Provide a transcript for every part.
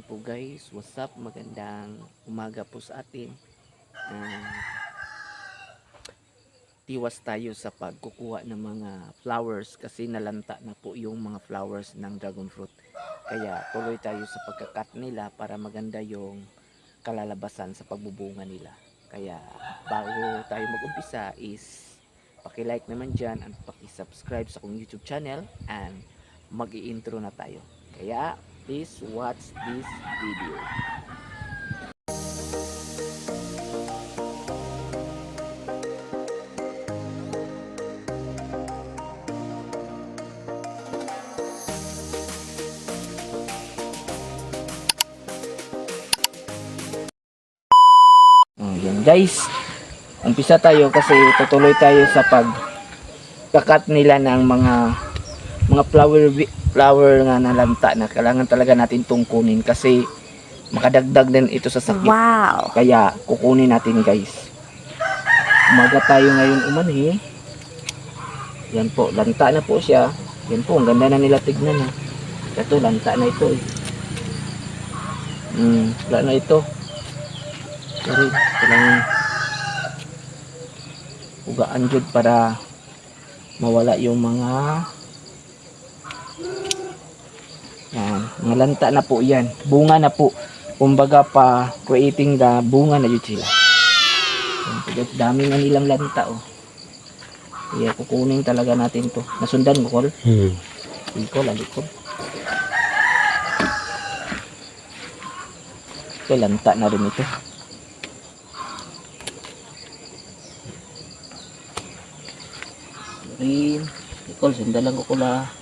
Ayan po guys, what's up? Magandang umaga po sa atin. Um, tiwas tayo sa pagkukuha ng mga flowers kasi nalanta na po yung mga flowers ng dragon fruit. Kaya tuloy tayo sa pagkakat nila para maganda yung kalalabasan sa pagbubunga nila. Kaya bago tayo mag-umpisa is paki-like naman dyan at paki-subscribe sa akong YouTube channel and mag-i-intro na tayo. Kaya please watch this video. Oh, yan guys. Umpisa tayo kasi tutuloy tayo sa pag kakat nila ng mga mga flower flower nga nalanta na kailangan talaga natin tong kunin kasi makadagdag din ito sa sakit. Wow. Kaya kukunin natin guys. Umaga tayo ngayon umanhi. Yan po, lanta na po siya. Yan po, ang ganda na nila tignan na. Ito, lanta na ito eh. Hmm, wala na ito. Sorry, kailangan ugaan jud para mawala yung mga yan, mga lanta na po yan. Bunga na po. Kumbaga pa creating the bunga na yun sila. Guys, dami nga nilang lanta oh. Kaya kukunin talaga natin to. Nasundan mo, Kol? Hmm. Iko, lalikod. Ito, lanta na rin ito. Rin. Nicole, sundalan ko kula.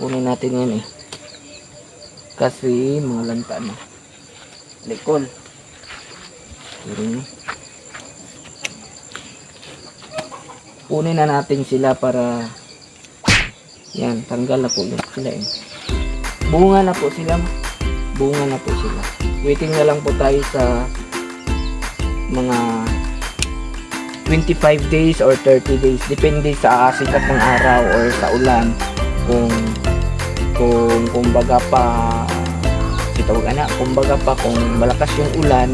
Kunin natin yan eh. Kasi mga lanta na. Rin. Kunin na natin sila para yan, tanggal na po sila eh. Bunga na po sila. Bunga na po sila. Waiting na lang po tayo sa mga 25 days or 30 days. Depende sa sikat ng araw or sa ulan. Kung kung kumbaga pa si tawag ana, kumbaga pa kung malakas yung ulan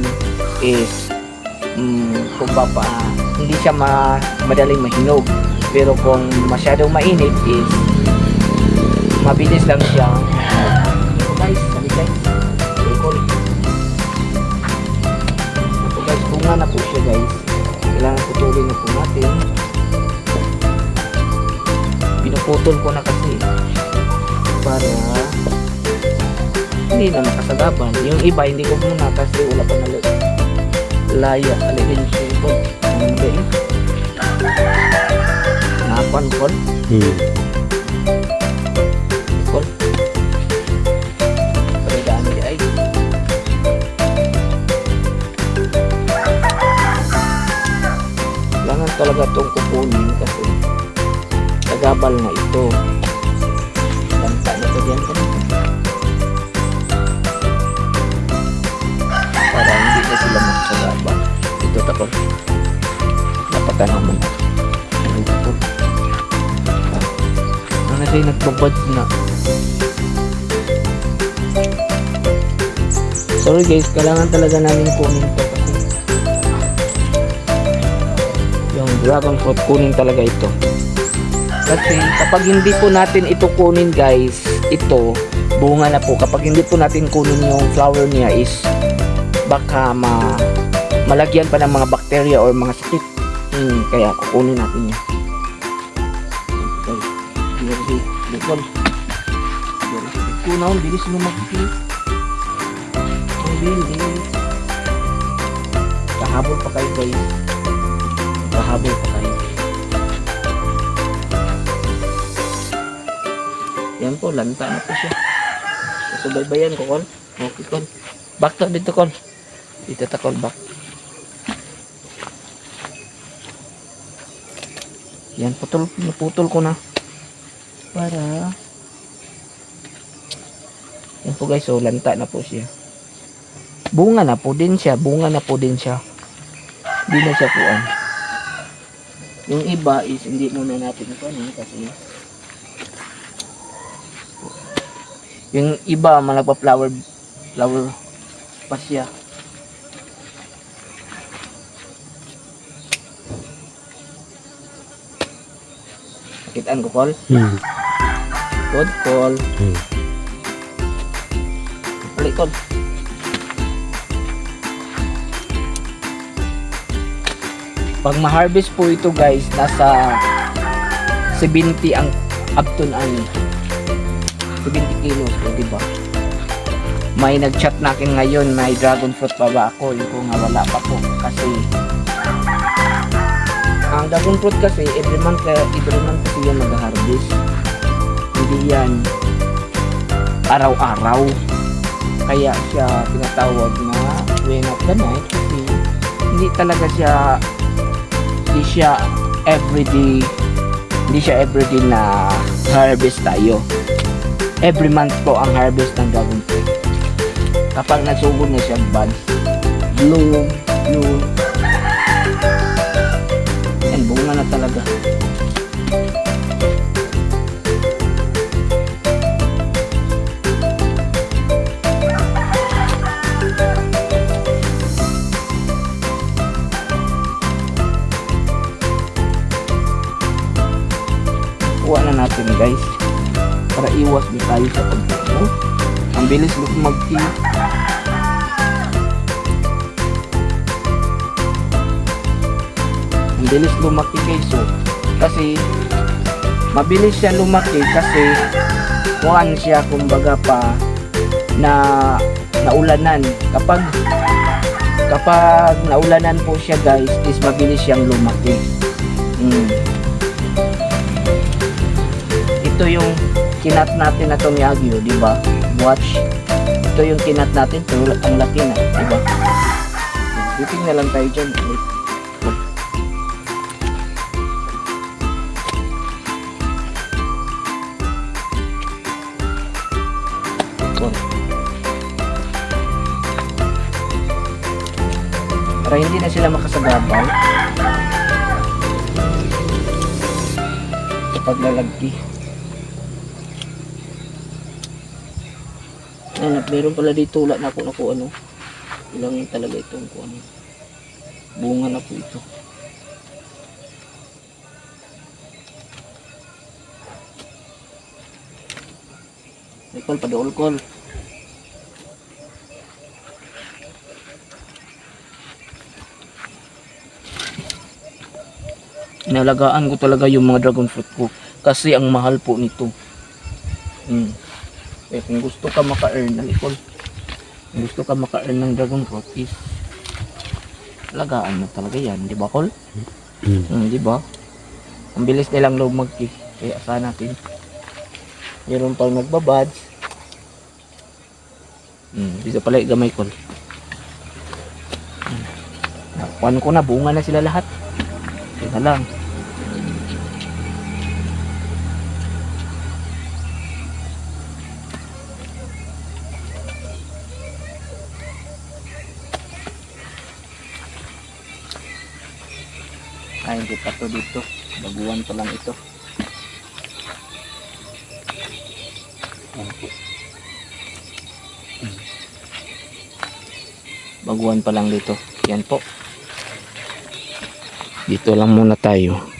is mm, kumbaga pa hindi siya ma, madaling mahinog. Pero kung masyadong mainit is mabilis lang siya. So guys, sabi guys. Cool. Ito guys, bunga na po siya guys. Kailangan putulin na po natin. Pinuputol ko na kasi hindi na makasagaban. Yung iba hindi ko muna kasi wala pa na laya. Alilin siya ito. Galing. Napan ko. Hmm. Kol. Perbedaan dia ay. Kailangan talaga itong kukunin kasi tagabal na ito. Ito takot. Napatan naman. Ang takot. Ano siya nagbabad na. Sorry guys, kailangan talaga namin kunin to kasi yung dragon fruit kunin talaga ito. Kasi kapag hindi po natin ito kunin guys, ito bunga na po. Kapag hindi po natin kunin yung flower niya is baka ma malagyan pa ng mga bacteria or mga sakit. Hmm, kaya kukunin natin yan. Okay. Dirty. Bukol. Dirty. Kunaw, bilis mo mag-click. Hindi, hindi. Kahabol pa kayo guys. Kahabol pa kayo. Yan po, lanta na po siya. Subaybayan ko, Kol. Okay, Kol. Back to dito, Kol. Dito ta, Kol, back. Yan, putol, naputol ko na. Para... Yan po guys, so lanta na po siya. Bunga na po din siya, bunga na po din siya. Hindi na siya puan. Yung iba is hindi muna natin ito ano, kasi Yung iba, mga nagpa-flower, flower pa siya. Kitaan ko, Col? Hmm. Good, Col. Hmm. Ulit, Col. Pag ma-harvest po ito guys, nasa 70 ang up to na ano, 70 kilos po, di ba? May nag-chat na akin ngayon, may dragon fruit pa ba ako? Yung ko nga wala pa po kasi ang dragon fruit kasi every month eh, every month kasi yan mag-harvest. Hindi yan araw-araw. Kaya siya tinatawag na queen of the night kasi hindi talaga siya hindi siya everyday hindi siya everyday na harvest tayo. Every month po ang harvest ng dragon fruit. Kapag nasugod na siya buds, bloom, bloom, Kuha na natin guys para iwas din tayo sa pagbuo. Ang bilis lumagki. Ang bilis lumaki guys so kasi mabilis siya lumaki kasi kuhan siya kumbaga pa na naulanan kapag kapag naulanan po siya guys is mabilis siyang lumaki mm. Ito yung kinat natin na Tomyagyo di ba watch ito yung kinat natin tulad ang laki na di ba titing na lang tayo dyan wait Oh. Para hindi na sila makasagabal. Sa paglalagki. At meron pala dito wala na ako na kung ano. Ilang talaga itong kung ano. Bunga na po ito. Nicole, padool call. Inalagaan ko talaga yung mga dragon fruit ko kasi ang mahal po nito. Hmm. Eh, kung gusto ka maka-earn, Nicole, kung gusto ka maka-earn ng dragon fruit is alagaan mo talaga yan, di ba, Col? Hmm, di ba? Ang bilis nilang lumagki. Kaya asahan natin. Meron pang nagbabads. Hmm, dito pala gamay ko. Hmm. Nakuhan ko na, bunga na sila lahat. Teka lang. Ay, hindi pa to dito. Baguhan pa lang ito. Baguhan pa lang dito. Yan po. Dito lang muna tayo.